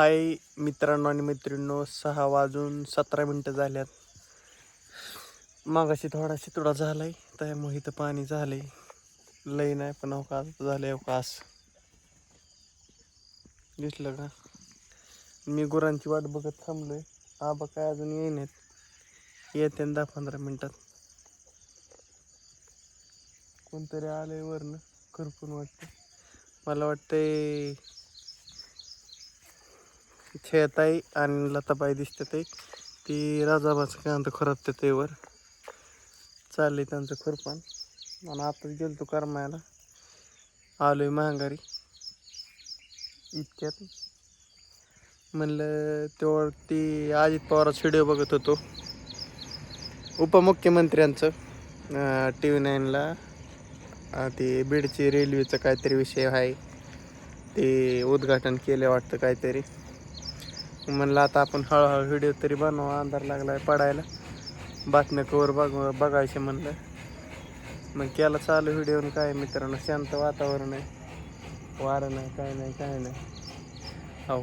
हाय मित्रांनो आणि मैत्रिणींनो सहा वाजून सतरा मिनटं झाल्यात. मागाशी थोडा शितोडा आहे त्यामुळे इथं पाणी झालं आहे लई नाही पण अवकाश आहे अवकाश दिसलं का? मी गुरांची वाट बघत थांबलो आहे आबा काय अजून येईनात येते दहा पंधरा मिनटात. कोणतरी आलं आहे वरनं करपून वाटतं मला वाटतंय छेताई आणि लताबाई दिसते ते. ती राजाबाचं कांत खराब ते वर चालले त्यांचं खुरपान आणि आताच गेलो तो करमायला. आलोय महागारी इतक्यात. म्हणलं तेव्हा ती अजित पवाराचा व्हिडिओ बघत होतो. उपमुख्यमंत्र्यांचं टी व्ही नाईनला ते बीडची रेल्वेचं काहीतरी विषय आहे. ते उद्घाटन केलं वाटतं काहीतरी. म्हणलं आता आपण हळूहळू व्हिडिओ तरी बनवा अंधार लागलाय पडायला. बातम्या कवर बघ बघायचे म्हणलं. मग केला चालू व्हिडिओ काय मित्रांनो शांत वातावरण आहे. वारं नाही काय नाही काय नाही. हो.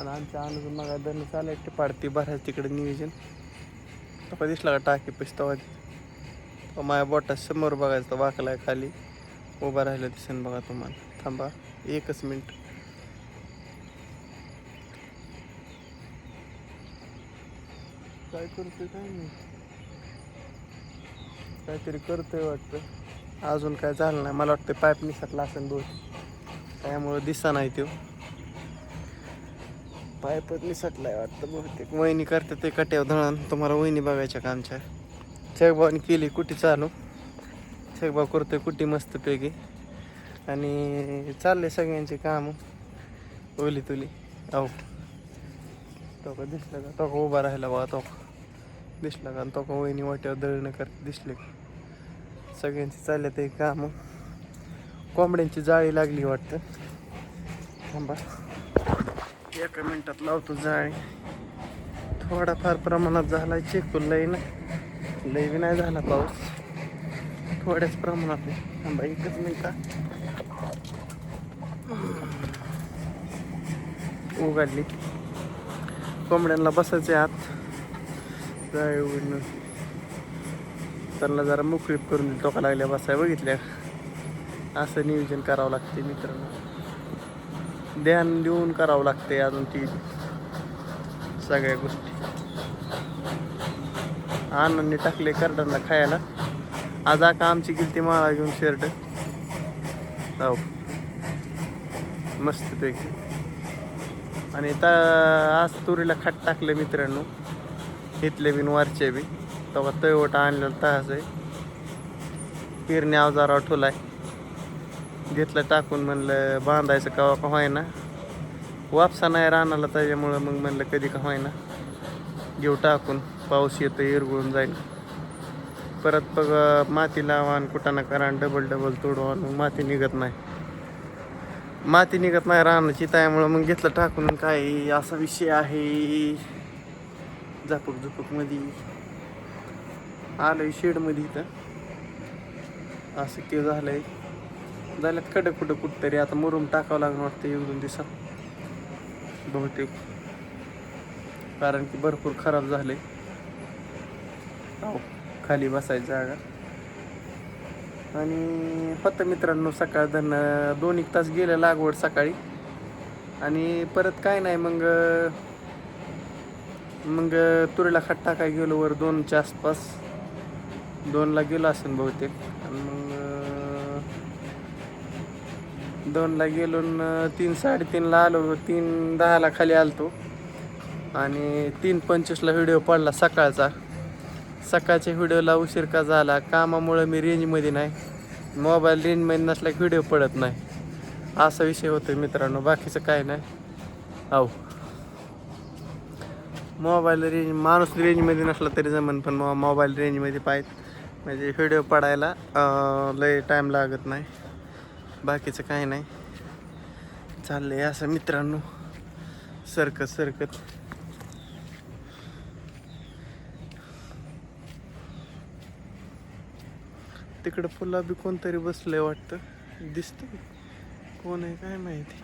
आणि आमच्या अनुज मग धरण चालू एकटे पाडती भरायचं तिकडे नियोजन. तो दिसला का टाकी पिस्तवा तो माझ्या बोटा समोर बघायचं तो वाकलाय खाली. उभा राहिलं दिसेन बघा तुम्हाला. थांबा एकच मिनिट काय करतोय काय नाही. काहीतरी करतोय वाटतं. अजून काय झालं नाही. मला वाटतं पाईप निसटला असेल दूध त्यामुळं दिसा नाही तो पाईपच निसटलाय वाटतं बहुतेक. वहिनी करते ते कट्याव धळण. तुम्हाला वहिनी बघायच्या का आमच्या? केली कुटी चालू? छगभाव करतोय कुटी मस्तपैकी आणि चालले सगळ्यांचे काम. ओली तुली. अहो तो दिसलं का? तो उभा राहिला बघा तो दिसला का? आणि तो का वहिनी वाट्यावर दळणं करत दिसले सगळ्यांची चालले ते काम. कोंबड्यांची जाळी लागली वाटतं. थांबा. एका मिनिटात लावतो जाळी. थोडाफार प्रमाणात झाला चिकूल लई ना. लई बी नाही झाला पाऊस. थोड्याच प्रमाणात थांबा एकच मिनिटा उघडली. कोंबड्यांना बसायचे आत. काय त्यांना जरा मोकळीप करून टोका लागल्या बसाय बघितल्या. असं नियोजन करावं लागते मित्रांनो. ध्यान देऊन करावं लागते अजून ती सगळ्या गोष्टी. आनंदने टाकले करडांना खायला. आज आका आमची गिलती माळा घेऊन शर्ट. हो. मस्तपैकी आणि ता आज तुरीला खाट टाकलं मित्रांनो. इथले बिन वरचे बी. तेव्हा तळवटा आणलेला तहाच आहे. पेरणी अवजार ठोलाय घेतलं टाकून म्हणलं बांधायचं कवा का व्हायना वापसा नाही रानाला त्याच्यामुळं मग म्हणलं कधी का व्हायना घेऊ टाकून पाऊस येतो इरगळून जाईल परत बघ माती लावा आणि कुटाणा करा आणि डबल डबल तोडवा मग माती निघत नाही. माती निघत नाही रानाची त्यामुळं मग घेतलं टाकून काय असा विषय आहे. झापक झुपकमध्ये आलंय शेडमध्ये इथं. असं ते झालंय. झाल्यात कडक कुठं कुठं तरी आता मुरुम टाकावं लागणार वाटतं एक दोन दिवसात. बहुतेक. कारण की भरपूर खराब झाले खाली बसायची जागा. आणि फक्त मित्रांनो सकाळ धन दोन एक तास गेलं लागवड सकाळी. आणि परत काय नाही मग मग तुरीला खट्टा काय गेलो वर दोनच्या आसपास. दोनला गेलो असेल बहुतेक. आणि मग दोनला गेलो तीन साडेतीनला आलो. तीन दहाला खाली आलतो. आणि तीन पंचवीसला व्हिडिओ पडला सकाळचा. सकाळच्या व्हिडिओला उशीर का झाला? कामामुळं मी रेंजमध्ये नाही. मोबाईल रेंजमध्ये नसला व्हिडिओ पडत नाही. असा विषय होतो मित्रांनो. बाकीचं काय नाही. आहो मोबाईल रेंज माणूस रेंजमध्ये नसला तरी जमन पण मोबाईल रेंजमध्ये पाहिजे. म्हणजे व्हिडिओ पडायला लय टाईम लागत नाही. बाकीचं काही नाही. चाललं आहे असं मित्रांनो. सरकत सरकत. तिकडं फुला बी कोणतरी बसलंय वाटतं. दिसतं कोण आहे काय माहिती.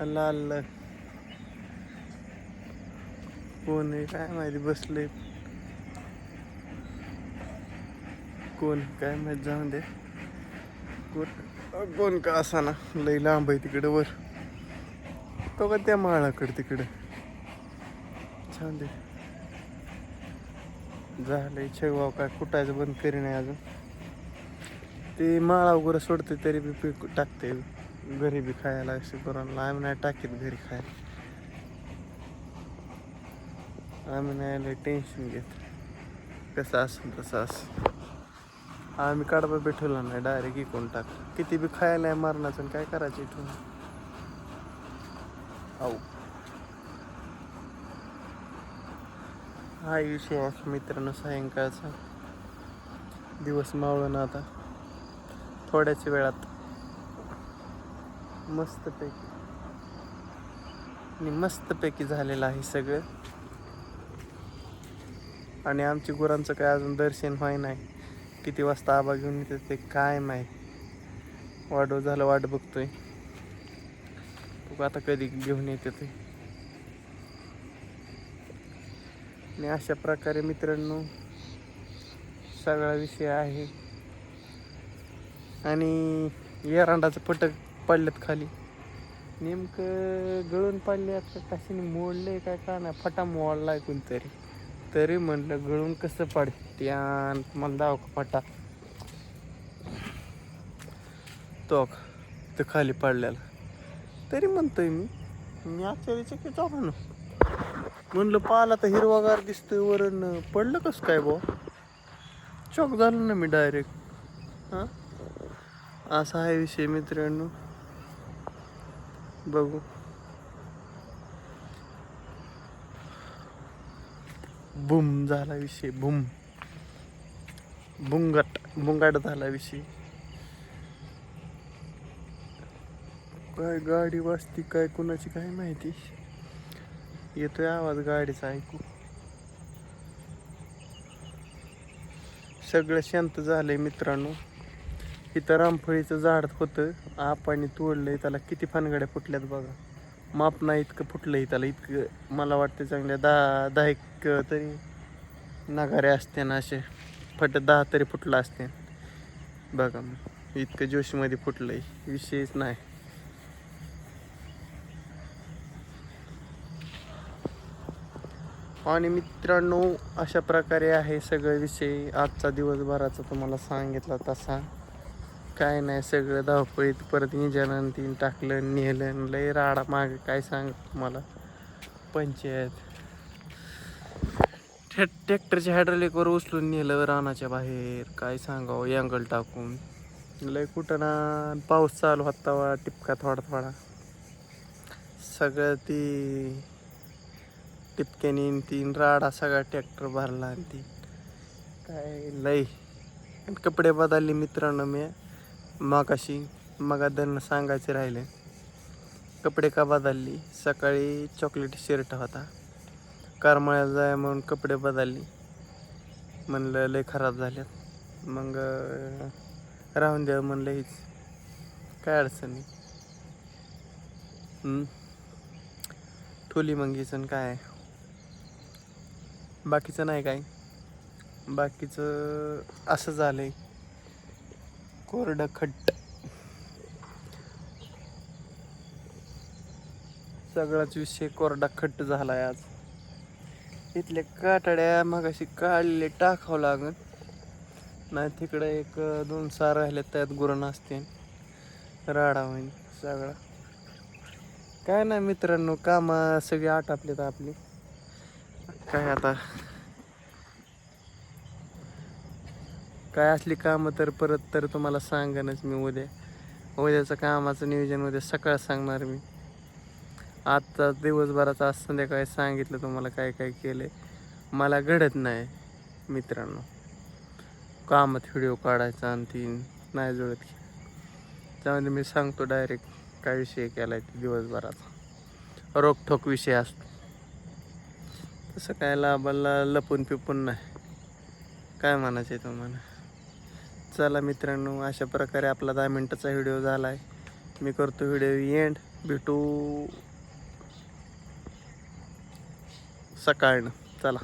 लाल कोण आहे? काय माहिती बसले. कोण? काय माहीत जाऊन दे. कोण? कोण का असाना? लई लांब आहे तिकडं वर. तो का त्या माळाकडे तिकडे? छान दे. झालंय छेवाव काय कुटायचं बंद करी नाही अजून. ते माळा वगैरे सोडते तरी बी पीक टाकते घरी बी खायला असे करून आम्ही नाही टाकीत घरी खायला. आम्ही नाही लय टेन्शन घेत. कसं असं तसं असं आम्ही काढबा भेटवला नाही डायरेक्ट इकून टाक. किती बी खायला आहे मरणाचं आणि काय करायचं इथून? आऊ. हा विषय आहे मित्रांनो सायंकाळचा. दिवस मावळून आता. थोड्याच वेळात. मस्तपैकी. आणि मस्तपैकी झालेलं आहे सगळं. आणि आमची गुरांचं काय अजून दर्शन व्हाय नाही. किती वाजता आबा घेऊन येतात ते काय माहीत. वाढव झालं वाट बघतोय. तू आता कधी घेऊन येते ते. आणि अशा प्रकारे मित्रांनो सगळा विषय आहे. आणि एरांडाचं पटक पडल्यात खाली. नेमकं गळून पडले आता कशाने मोडले काय का नाही फटा मोडलाय कोणतरी. तरी म्हणलं गळून कसं पडते मला दाव का फटा. तो तर खाली पडलेला तरी म्हणतोय मी मी आश्चर्यचकित जाऊ ना म्हणलं पाला तर हिरवागार दिसतोय वरण. पडलं कसं काय भाऊ? चॉक झालो ना मी डायरेक्ट हां? असा आहे विषय मित्रांनो. बघू. बुम झाला विषय बुम. बुंगाट बुंगाट झाला विषय. काय गाडी वाजती काय कुणाची काय माहिती? येतोय आवाज गाडीचा ऐकू. सगळं शांत झालंय मित्रांनो. इथं रामफळीचं झाड होतं. आपाने तोडलंय त्याला किती फानगड्या फुटल्यात बघा. माप नाही इतकं फुटलंय त्याला इतकं मला वाटतं चांगल्या दहा दहा एक तरी नगारे असते ना असे. फट दहा तरी फुटलं असते बघा मग इतकं जोशीमध्ये फुटलंय. विषयच नाही. आणि मित्रांनो अशा प्रकारे आहे सगळं विषय. आजचा दिवसभराचा तुम्हाला सांगितला तसा. काय नाही सगळं धावपळीत. परत इंजन तीन टाकलं नेलं लय राडा मागे. काय सांग तुम्हाला? पंचायत. ट्रॅक्टरच्या हायड्रोलिकवर उचलून नेलं रानाच्या बाहेर. काय सांगावं? अँगल टाकून. लय कुठं ना पाऊस चालू होता वा टिपका थोडा थोडा. सगळं ती टिपक्याने तीन राडा सगळा ट्रॅक्टर भरला आणि ती. काय लय. आणि कपडे बदलले मित्रांनो मी. मगाशी मगादन सांगायचे राहिले. कपडे का बदलली? सकाळी चॉकलेट शर्ट होता. करमाळ्याला जाय म्हणून कपडे बदलली. म्हणलं लय खराब झाल्यात मग राहून द्या म्हणलं हीच. काय अडचण नाही. ठोली मग हीच आणि काय? बाकीचं नाही काय? बाकीचं असं झालं आहे कोरडं खट्ट सगळाच विषय कोरडा खट्ट झालाय आज. इथल्या काटाड्या मगाशी काढले टाकावं लागत नाही तिकडे एक दोन सार राहिले त्यात गुरण असते राडा होईन सगळा. काय नाही मित्रांनो कामं सगळी आटापलेत आपली. काय आता? काय असली कामं तर परत तर तुम्हाला सांगनच मी उद्या. उद्याचं कामाचं नियोजन उद्या सकाळ सांगणार मी. आजचा दिवसभराचा आज संध्याकाळी सांगितलं तुम्हाला काय काय केलंय. मला घडत नाही मित्रांनो. कामात व्हिडिओ काढायचा आणि ती नाही जुळत. त्यामध्ये मी सांगतो डायरेक्ट काय विषय केलाय ते दिवसभराचा. रोखोक विषय असतो. तसं काय लाभाला लपून पिपून नाही. काय म्हणायचं आहे तुम्हाला? चला मित्रांनो अशा प्रकारे आपला दहा मिनटाचा व्हिडिओ झाला आहे मी करतो व्हिडिओ एंड भेटू सकाळनं. चला.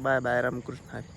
Bye bye Ramkrishna Hari.